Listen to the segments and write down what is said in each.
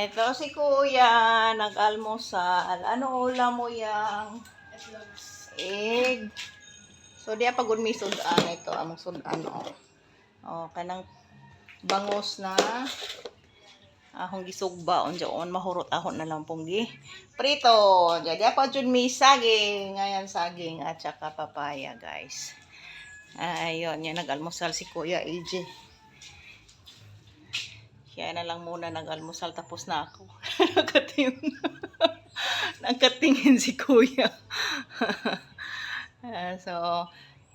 Ito si Kuya, nag-almusal. Ano ulam mo yang? Egg. So, di pa gud mi sudan ito. Among sudan, o. O, kanang bangus na ahong gisugba on on mahurot ahon na lang pong gi prito jadi pa jud mi saging ngayon saging at saka papaya guys ayun yan nag-almusal si Kuya AJ kaya na lang muna nag-almusal tapos na ako nakatingin nakatingin si Kuya Ah, so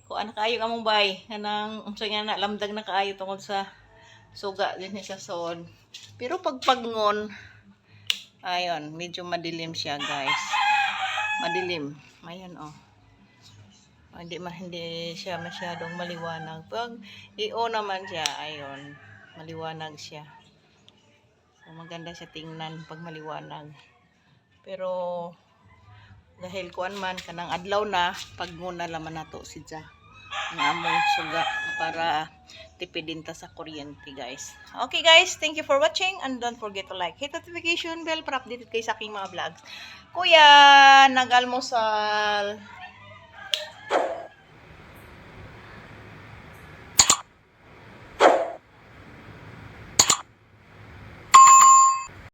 kung ano kayo kamong bay kanang unsa nga na lamdag na kaayo tungod sa suga din sa son pero pag pagngon, ayun, medyo madilim siya, guys. Madilim. Ayan, oh. Hindi, ma, hindi siya masyadong maliwanag. Pag i-o naman siya, ayun, maliwanag siya. So, maganda siya tingnan pag maliwanag. Pero, dahil kuan man, kanang adlaw na, pag nguna laman nato si Ja. Ang among suga para tipidin ta sa kuryente guys. Okay guys, thank you for watching and don't forget to like, hit notification bell para updated kayo sa aking mga vlogs. Kuya, nag-almusal.